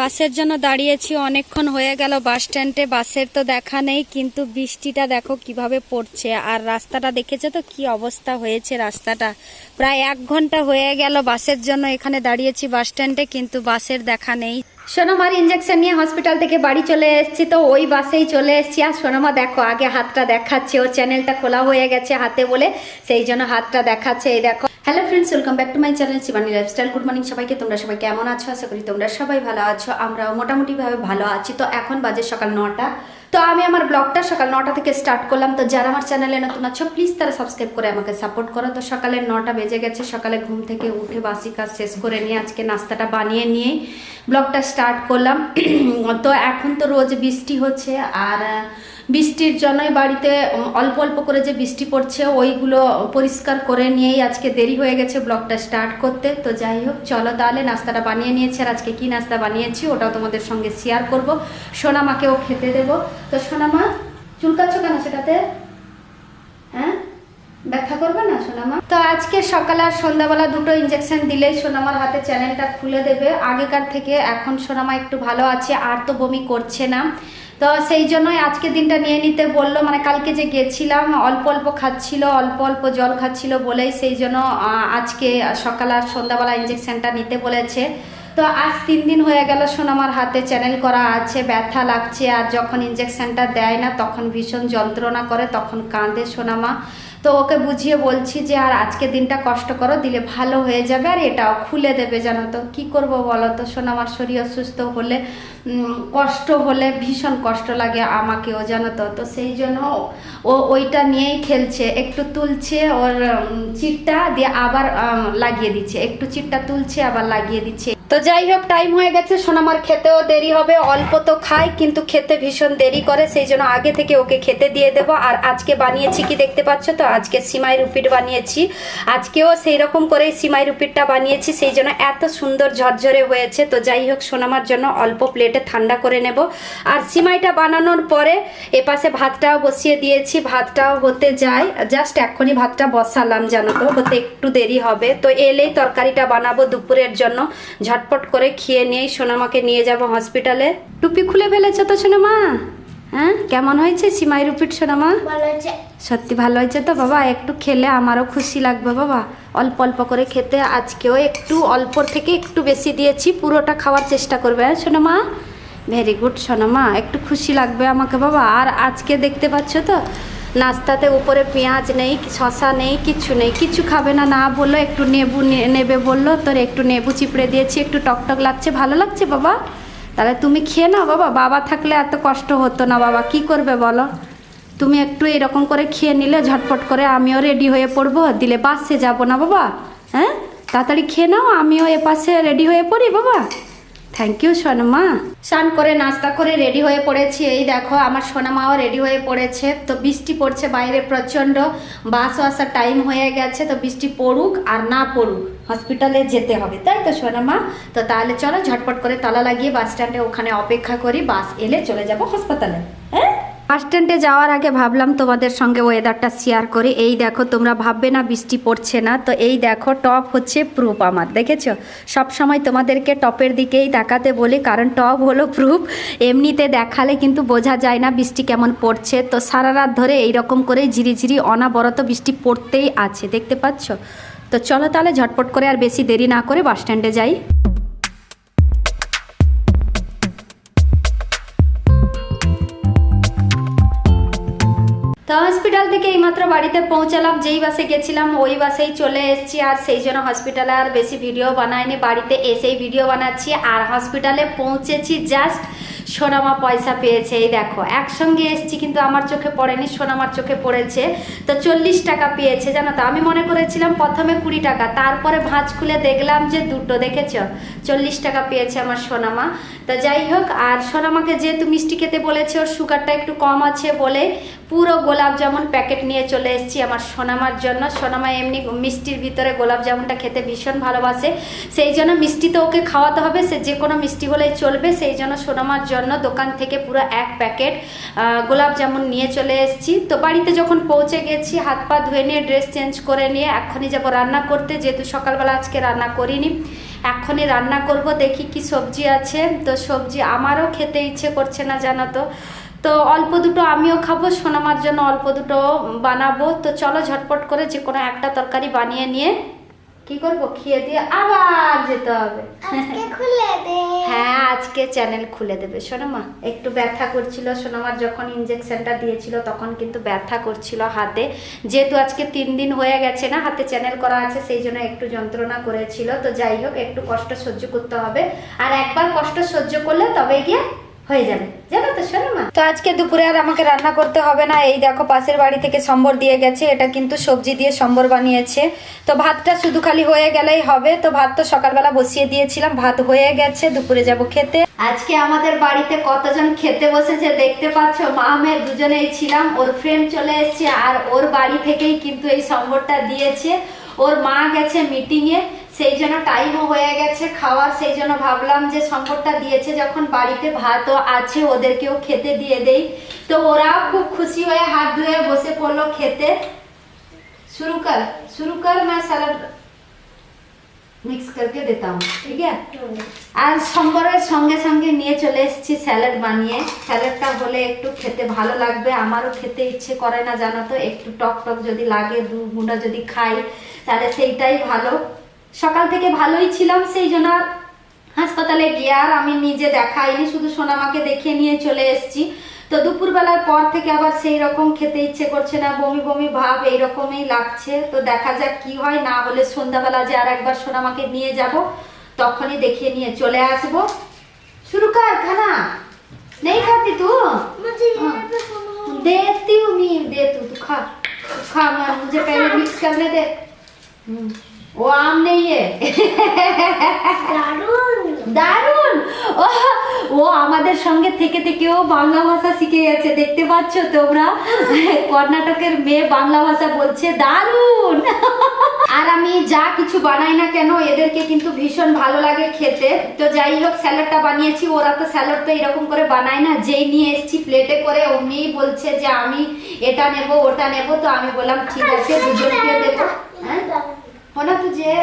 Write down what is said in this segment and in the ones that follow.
বাসের জন্য দাঁড়িয়েছি, অনেকক্ষণ হয়ে গেল বাস স্ট্যান্ডে। বাসের তো দেখা নেই, কিন্তু বৃষ্টিটা দেখো কীভাবে পড়ছে। আর রাস্তাটা দেখেছ তো কি অবস্থা হয়েছে রাস্তাটা? প্রায় এক ঘণ্টা হয়ে গেল বাসের জন্য এখানে দাঁড়িয়েছি বাস স্ট্যান্ডে, কিন্তু বাসের দেখা নেই। সোনামার ইঞ্জেকশন নিয়ে হসপিটাল থেকে বাড়ি চলে এসেছি তো ওই বাসেই চলে এসেছি। আর সোনামা দেখো, আগে হাতটা দেখাচ্ছে ও চ্যানেলটা খোলা হয়ে গেছে হাতে বলে, সেই জন্য হাতটা দেখাচ্ছে, এই দেখো। Hello friends welcome back to my channel Shivani lifestyle good morning সবাইকে, তোমরা সবাই কেমন আছো? আশা করি তোমরা সবাই ভালো আছো। আমরাও মোটামুটিভাবে ভালো আছি। তো এখন বাজে সকাল নটা। তো আমি আমার ব্লগটা সকাল নটা থেকে স্টার্ট করলাম। তো যারা আমার চ্যানেলে নতুন আছো প্লিজ তারা সাবস্ক্রাইব করে আমাকে সাপোর্ট করো। তো সকালে নটা বেজে গেছে। সকালে ঘুম থেকে উঠে বাসি কাজ শেষ করে নিয়ে আজকে নাস্তাটা বানিয়ে নিয়ে ব্লগটা স্টার্ট করলাম। তো এখন তো রোজ বৃষ্টি হচ্ছে। আর বৃষ্টির জন্যই বাড়িতে অল্প অল্প করে যে বৃষ্টি পড়ছে, ওইগুলো পরিষ্কার করে নিয়েই আজকে দেরি হয়ে গেছে ব্লগটা স্টার্ট করতে। তো যাই হোক, চলো তাহলে নাস্তাটা বানিয়ে নিয়েছি আর আজকে কি নাস্তা বানিয়েছি ওটাও তোমাদের সঙ্গে শেয়ার করব। সোনামাকেও খেতে দেব। তো সোনামা, চুলকাচ্ছ কেন সেটাতে? হ্যাঁ? ব্যাখ্যা করবে না সোনামা? তো আজকে সকাল আর সন্ধ্যাবেলা দুটো ইঞ্জেকশন দিলেই সোনামার হাতে চ্যানেলটা খুলে দেবে। আগেকার থেকে এখন সোনামা একটু ভালো আছে, আর তো বমি করছে না। তো সেই জন্যই আজকে দিনটা নিয়ে নিতে বলল মানে কালকে যে গেছিলাম, অল্প অল্প খাচ্ছিল, অল্প অল্প জল খাচ্ছিল বলেই সেই জন্য আজকে সকাল আর সন্ধ্যাবেলা ইঞ্জেকশনটা নিতে বলেছে। তো আজ তিন দিন হয়ে গেল আমার হাতে চ্যানেল করা আছে, ব্যথা লাগছে, আর যখন ইঞ্জেকশনটা দেয় না, তখন ভীষণ যন্ত্রণা করে, তখন কাঁদে সোনামা তো ওকে বুঝিয়ে বলছি যে, আর আজকে দিনটা কষ্ট করো, দিলে ভালো হয়ে যাবে, আর এটাও খুলে দেবে জানো তো। কী করব বলো তো? সোনামার শরীর অসুস্থ হলে কষ্ট হলে ভীষণ কষ্ট লাগে আমাকেও, জানো তো। তো সেই জন্য ও ওইটা নিয়েই খেলছে। একটু তুলছে ওর চিটটা দিয়ে আবার লাগিয়ে দিচ্ছে। একটু চিটটা তুলছে, আবার লাগিয়ে দিচ্ছে। তো যাই হোক টাইম হয়ে গেছে, সোনামার খেতেও দেরি হবে, অল্প তো খায় কিন্তু খেতে ভীষণ দেরি করে, সেই জন্য আগে থেকে ওকে খেতে দিয়ে দেব। আর আজকে বানিয়েছি কি দেখতে পাচ্ছ তো? আজকে সিমাই রুপিট বানিয়েছি। আজকেও সেই রকম করে সিমাই রুপিটটা বানিয়েছি, সেই জন্য এত সুন্দর ঝরঝরে হয়েছে। তো যাই হোক সোনামার জন্য অল্প প্লেটে ঠান্ডা করে নেব। আর সিমাইটা বানানোর পরে এপাশে ভাতটাও বসিয়ে দিয়েছি ভাতটাও হতে যায়। জাস্ট এখনই ভাতটা বসালাম জানো তো হতে একটু দেরি হবে। তো এলেই তরকারিটা বানাবো দুপুরের জন্য। ঝটপট করে খেয়ে নিয়েই সোনামাকে নিয়ে যাব হসপিটালে। টুপি খুলে ফেলেছো তো সোনামা? হ্যাঁ? কেমন হয়েছে সিমাই রুপিট সোনামা? ভালো সত্যি ভালো হয়েছে তো বাবা? একটু খেলে আমারও খুশি লাগবে বাবা। অল্প অল্প করে খেতে আজকেও একটু অল্প থেকে একটু বেশি দিয়েছি। পুরোটা খাওয়ার চেষ্টা করবে হ্যাঁ সোনামা? ভেরি গুড সোনামা। একটু খুশি লাগবে আমাকে বাবা। আর আজকে দেখতে পাচ্ছ তো? নাস্তাতে উপরে পেঁয়াজ নেই শশা নেই, কিছু নেই। কিছু খাবে না না বলল, একটু নেবু নেবে বলল, তোর একটু নেবু চিপড়ে দিয়েছি, একটু টকটক লাগছে। ভালো লাগছে বাবা? তাহলে তুমি খেয়ে নাও বাবা। বাবা থাকলে এত কষ্ট হতো না বাবা। কি করবে বলো? তুমি একটু এরকম করে খেয়ে নিলে, ঝটপট করে আমিও রেডি হয়ে পড়ব। দিলে বাসে যাব না বাবা। হ্যাঁ? তাড়াতাড়ি খেয়ে নাও, আমিও এ পাশে রেডি হয়ে পড়ি বাবা। থ্যাংক ইউ সোনামা স্নান করে, নাস্তা করে রেডি হয়ে পড়েছি। এই দেখো, আমার সোনামাও রেডি হয়ে পড়েছে। তো বৃষ্টি পড়ছে বাইরে প্রচণ্ড। বাসও আসার টাইম হয়ে গেছে, তো বৃষ্টি পড়ুক আর না পড়ুক হসপিটালে যেতে হবে। তাই তো, সোনামা? তো তাহলে চলো, ঝটপট করে তালা লাগিয়ে বাস স্ট্যান্ডে ওখানে অপেক্ষা করি। বাস এলে চলে যাব হাসপাতালে বাস স্ট্যান্ডে যাওয়ার আগে ভাবলাম তোমাদের সঙ্গে ওয়েদারটা শেয়ার করি। এই দেখো, তোমরা ভাববে না বৃষ্টি পড়ছে না। তো এই দেখো টপ হচ্ছে প্রুফ আমার, দেখেছ? সব সময় তোমাদেরকে টপের দিকেই তাকাতে বলি, কারণ টপ হলো প্রুফ এমনিতে দেখালে কিন্তু বোঝা যায় না বৃষ্টি কেমন পড়ছে। তো সারা রাত ধরে এই রকম করেই ঝিরিঝিরি অনাবরত বৃষ্টি পড়তেই আছে, দেখতে পাচ্ছ? তো চলো তাহলে ঝটপট করে আর বেশি দেরি না করে বাস স্ট্যান্ডে যাই। তো হসপিটাল থেকে এইমাত্র বাড়িতে পৌঁছালাম, যেই বাসে গেছিলাম, ওই বাসেই চলে এসেছি। আর সেই জন্য হসপিটালে আর বেশি ভিডিও বানাইনি। বাড়িতে এসেই ভিডিও বানাচ্ছি। আর হসপিটালে পৌঁছেছি জাস্ট সোনামা পয়সা পেয়েছে। এই দেখো, একসঙ্গে এসেছি, কিন্তু আমার চোখে পড়েনি, সোনামার চোখে পড়েছে। তো চল্লিশ টাকা পেয়েছে, জানো তো? আমি মনে করেছিলাম প্রথমে কুড়ি টাকা, তারপরে ভাঁজ খুলে দেখলাম যে দুটো, দেখেছ? চল্লিশ টাকা পেয়েছে আমার সোনামা। তো যাই হোক, আর সোনামাকে যেহেতু মিষ্টি খেতে বলেছে, ওর সুগারটা একটু কম আছে বলে পুরো গোলাপ জামুন প্যাকেট নিয়ে চলে এসেছি আমার সোনামার জন্য। সোনামা এমনি মিষ্টির ভিতরে গোলাপ জামুনটা খেতে ভীষণ ভালোবাসে। সেই জন্য মিষ্টি তো ওকে খাওয়াতে হবে, সে যে কোনো মিষ্টি হলেই চলবে। সেই জন্য সোনামার জন্য দোকান থেকে পুরো এক প্যাকেট গোলাপ জামুন নিয়ে চলে এসেছি। তো বাড়িতে যখন পৌঁছে গেছি, হাত পা ধুয়ে নিয়ে, ড্রেস চেঞ্জ করে নিয়ে এক্ষুনি যাব রান্না করতে। যেহেতু সকালবেলা আজকে রান্না করিনি এখনই রান্না করব, দেখি কি সবজি আছে। তো সবজি আমারও খেতে ইচ্ছে করছে না, জানো তো। তো অল্প দুটো আমিও খাব, সোনামার জন্য অল্প দুটো বানাবো। তো চলো ঝটপট করে যে কোনো একটা তরকারি বানিয়ে নিয়ে কি করব? খেয়ে দিয়ে আবার যেতে হবে। হ্যাঁ আজকে চ্যানেল খুলে দেবে। সোনামা একটু ব্যথা করছিল। সোনামার যখন ইঞ্জেকশনটা দিয়েছিল তখন কিন্তু ব্যথা করছিল হাতে। যেহেতু আজকে তিন দিন হয়ে গেছে না হাতে চ্যানেল করা আছে সেই জন্য একটু যন্ত্রণা করেছিল। তো যাই হোক একটু কষ্ট সহ্য করতে হবে। আর একবার কষ্ট সহ্য করলে তবে গিয়ে হয়ে যাবে। জানো তো সোনামা তো আজকে দুপুরে আর আমাকে রান্না করতে হবে না। এই দেখো, পাশের বাড়ি থেকে সম্বর দিয়ে গেছে। এটা কিন্তু সবজি দিয়ে সম্বর বানিয়েছে। তো ভাতটা শুধু খালি হয়ে গেলেই হবে। তো ভাত তো সকালবেলা বসিয়ে দিয়েছিলাম। ভাত হয়ে গেছে। দুপুরে যাব খেতে। আজকে আমাদের বাড়িতে কতজন খেতে বসেছে দেখতে পাচ্ছ? মা মেয়ে দুজনেই ছিলাম। ওর ফ্রেন্ড চলে এসেছে। আর ওর বাড়ি থেকেই কিন্তু এই সম্বরটা দিয়েছে। ওর মা গেছে মিটিংয়ে সেই জন্য টাইমও হয়ে গেছে, খাওয়া, সেই জন্য ভাবলাম যে শঙ্করটা দিয়েছে যখন বাড়িতে ভাতও আছে, ওদেরকেও খেতে দিয়ে দেই। তো ওরাও খুব খুশি হয়ে হাত ধুয়ে বসে পড়ল খেতে। শুরু কর শুরু কর না স্যালাড মিক্স করকে দিতাম, ঠিক আছে? আর শঙ্করের সঙ্গে সঙ্গে নিয়ে চলে এসেছি স্যালাড বানিয়ে। স্যালাডটা হলে একটু খেতে ভালো লাগবে, আমারও খেতে ইচ্ছে করে না, জানো তো, একটু টক টক যদি লাগে, দু গুঁড়া যদি খাই, তাহলে সেইটাই ভালো। সকাল থেকে ভালোই ছিলাম সেই জন্য আর হাসপাতালে গিয়ে আর আমি নিজে দেখাইনি শুধু সোনামাকে দেখিয়ে নিয়ে চলে এসেছি তো দুপুরবেলার পর থেকে আবার সেই রকম খেতে ইচ্ছে করছে না বমি বমি ভাব এইরকমই লাগছে তো দেখা যাক কি হয় না হলে সন্ধ্যাবেলা যে আর একবার সোনামাকে নিয়ে যাব তখনই দেখিয়ে নিয়ে চলে আসবো শুরু কর খানা নেই খাতি তু मुझे हाँ। ये पे सुनो देती हूँ मैं दे तू तू खा तू खा मैं मुझे पहले मिक्स करने दे हम्म, वो आम नहीं है দারুন দারুন ও ও আমাদের সঙ্গে থেকে থেকেও বাংলা ভাষা শিখে গেছে দেখতে পাচ্ছ তোমরা কর্ণাটকের মেয়ে বাংলা ভাষা বলছে দারুন আর আমি যা কিছু বানাই না কেন এদেরকে কিন্তু ভীষণ ভালো লাগে খেতে তো যাই হোক স্যালাডটা বানিয়েছি ওরা তো স্যালাড তো এরকম করে বানায় না যেই নিয়ে এসেছি প্লেটে করে অমনিই বলছে যে আমি এটা নেব ওটা নেব তো আমি বললাম ঠিক আছে দুজনকে দেবো হ্যাঁ होना तुझे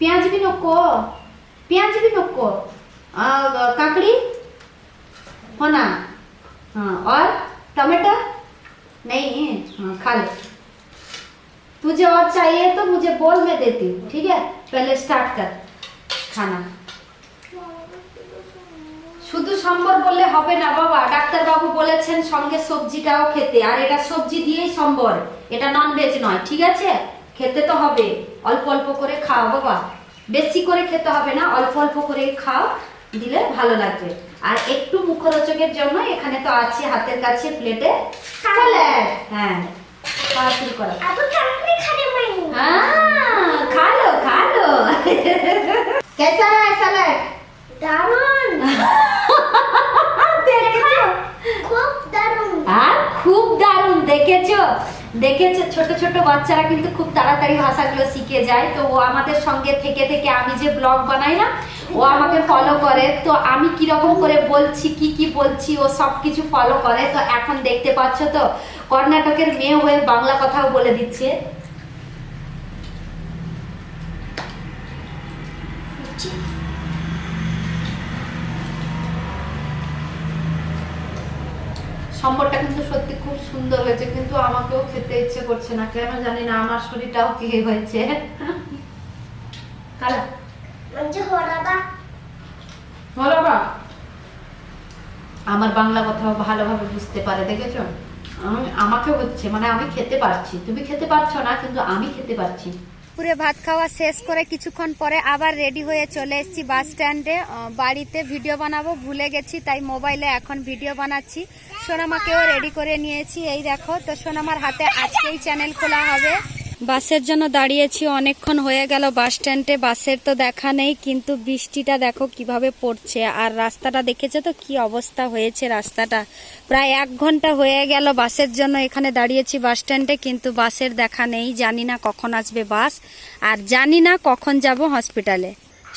प्याज भी नको प्याज भी नको आ, काकड़ी होना हाँ और टमाटर नहीं हाँ खा ले तुझे और चाहिए तो मुझे बोल मैं देती हूँ ठीक है पहले स्टार्ट कर खाना শুধু সম্বর বললে হবে না বাবা ডাক্তার বাবু বলেছেন সঙ্গে সবজিটাও খেতে আর এটা সবজি দিয়েই সম্বর এটা নন ভেজ নয় ঠিক আছে খেতে তো হবে। অল্প অল্প করে খাও বাবা। বেশি করে খেতে হবে না অল্প অল্প করে খাও দিলে ভালো লাগবে। আর একটু মুখরোচকের জন্য এখানে তো আছে হাতের কাছে প্লেটে। হ্যাঁ খালো খুব আর খুব দারুণ দেখেছ? দেখেছ, ছোট ছোট বাচ্চারা কিন্তু খুব তাড়াতাড়ি ভাষাগুলো শিখে যায়। তো ও আমাদের সঙ্গে থেকে থেকে আমি যে ব্লগ বানাই না, ও আমাকে ফলো করে। তো আমি কীরকম করে বলছি, কি কি বলছি, ও সব কিছু ফলো করে। তো এখন দেখতে পাচ্ছ তো, কর্ণাটকের মেয়ে হয়ে বাংলা কথাও বলে দিচ্ছে। সম্বরটা কিন্তু সত্যি খুব সুন্দর হয়েছে কিন্তু আমাকেও খেতে ইচ্ছে করছে না। কেন জানি না আমার শরীরটাও কি হয়েছে। আমার বাংলা কথা ভালোভাবে বুঝতে পারে দেখেছ? আমি আমাকে হচ্ছে মানে আমি খেতে পারছি। তুমি খেতে পারছ না কিন্তু আমি খেতে পারছি। পুরে ভাত খাওয়া শেষ করে কিছুক্ষণ পরে আবার রেডি হয়ে চলে এসেছি বাস স্ট্যান্ডে। বাড়িতে ভিডিও বানাবো, ভুলে গেছি, তাই মোবাইলে এখন ভিডিও বানাচ্ছি। সোনামাকেও রেডি করে নিয়েছি, এই দেখো, তো সোনামার হাতে আজকেই চ্যানেল খোলা হবে। বাসের জন্য দাঁড়িয়েছি, অনেকক্ষণ হয়ে গেল, বাস স্ট্যান্ডে। বাসের তো দেখা নেই, কিন্তু বৃষ্টিটা দেখো কীভাবে পড়ছে। আর রাস্তাটা দেখেছ তো কি অবস্থা হয়েছে রাস্তাটা? প্রায় এক ঘণ্টা হয়ে গেল বাসের জন্য এখানে দাঁড়িয়েছি বাস স্ট্যান্ডে, কিন্তু বাসের দেখা নেই। জানি না কখন আসবে বাস, আর জানি না কখন যাব হসপিটালে।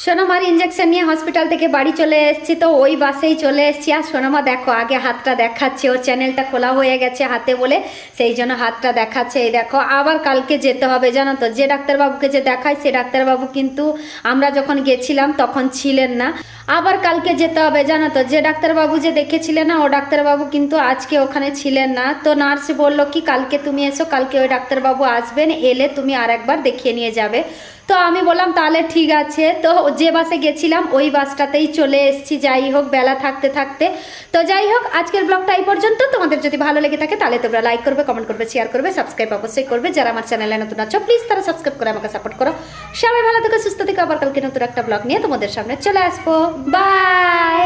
সোনামার ইঞ্জেকশন নিয়ে হসপিটাল থেকে বাড়ি চলে এসেছি, তো ওই বাসেই চলে এসেছি। আর সোনামা, দেখো, আগে হাতটা দেখাচ্ছে ওর চ্যানেলটা খোলা হয়ে গেছে হাতে বলে, সেই জন্য হাতটা দেখাচ্ছে। এই দেখো, আবার কালকে যেতে হবে, জানো তো, যে ডাক্তারবাবুকে যে দেখায়, সে ডাক্তারবাবু কিন্তু আমরা যখন গেছিলাম, তখন ছিলেন না। আবার কালকে যেতে হবে, জানো তো, যে ডাক্তারবাবু যে দেখেছিলেন না, ও ডাক্তারবাবু কিন্তু আজকে ওখানে ছিলেন না। তো নার্স বলল, কি, কালকে তুমি এসো, কালকে ওই ডাক্তারবাবু আসবেন, এলে তুমি আর একবার দেখিয়ে নিয়ে যাবে। তো আমি বললাম, তাহলে ঠিক আছে। তো যে বাসে গেছিলাম, ওই বাসটাতেই চলে এসছি। যাই হোক, বেলা থাকতে থাকতে। তো যাই হোক, আজকের ব্লগটা এই পর্যন্ত। তোমাদের যদি ভালো লেগে থাকে, তাহলে তোমরা লাইক করবে কমেন্ট করবে শেয়ার করবে সাবস্ক্রাইব অবশ্যই করবে। যারা আমার চ্যানেলে নতুন আছো প্লিজ তারা সাবস্ক্রাইব করে আমাকে সাপোর্ট করো। সবাই ভালো থেকে, সুস্থ থেকে। আবার কালকে নতুন একটা ব্লগ নিয়ে তোমাদের সামনে চলে আসব। বাই